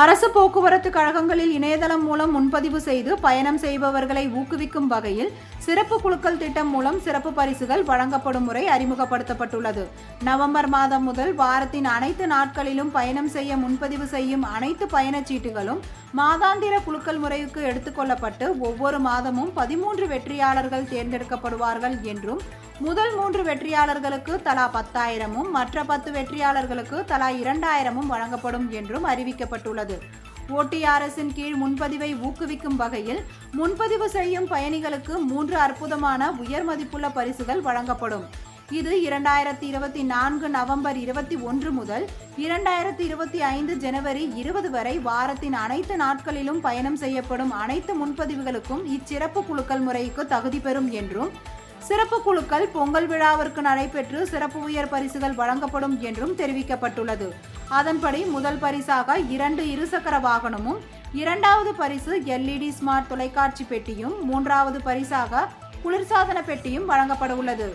அரசு போக்குவரத்து கழகங்களில் இணையதளம் மூலம் முன்பதிவு செய்து பயணம் செய்பவர்களை ஊக்குவிக்கும் வகையில் சிறப்பு குழுக்கள் திட்டம் மூலம் சிறப்பு பரிசுகள் வழங்கப்படும் முறை அறிமுகப்படுத்தப்பட்டுள்ளது. நவம்பர் மாதம் முதல் வாரத்தின் அனைத்து நாட்களிலும் பயணம் செய்ய முன்பதிவு செய்யும் அனைத்து பயணச்சீட்டுகளும் மாதாந்திர குழுக்கள் முறைக்கு எடுத்துக்கொள்ளப்பட்டு ஒவ்வொரு மாதமும் பதிமூன்று வெற்றியாளர்கள் தேர்ந்தெடுக்கப்படுவார்கள் என்றும் முதல் மூன்று வெற்றியாளர்களுக்கு தலா பத்தாயிரமும் மற்ற பத்து வெற்றியாளர்களுக்கு தலா இரண்டாயிரமும் வழங்கப்படும் என்றும் அறிவிக்கப்பட்டுள்ளது. ஓடிஆர்எஸின் கீழ் முன்பதிவை ஊக்குவிக்கும் வகையில் முன்பதிவு செய்யும் பயணிகளுக்கு மூன்று அற்புதமான உயர் மதிப்புள்ள பரிசுகள் வழங்கப்படும். இது இரண்டாயிரத்தி இருபத்தி நான்கு நவம்பர் இருபத்தி ஒன்று முதல் இரண்டாயிரத்தி இருபத்தி ஐந்து ஜனவரி இருபது வரை வாரத்தின் அனைத்து நாட்களிலும் பயணம் செய்யப்படும் அனைத்து முன்பதிவுகளுக்கும் இச்சிறப்பு குழுக்கள் முறைக்கு தகுதி பெறும் என்றும் சிறப்பு குழுக்கள் பொங்கல் விழாவிற்கு நடைபெற்று சிறப்பு உயர் பரிசுகள் வழங்கப்படும் என்றும் தெரிவிக்கப்பட்டுள்ளது. அதன்படி முதல் பரிசாக இரண்டு இருசக்கர வாகனமும் இரண்டாவது பரிசு எல்இடி ஸ்மார்ட் தொலைக்காட்சி பெட்டியும் மூன்றாவது பரிசாக குளிர்சாதன பெட்டியும் வழங்கப்பட உள்ளது.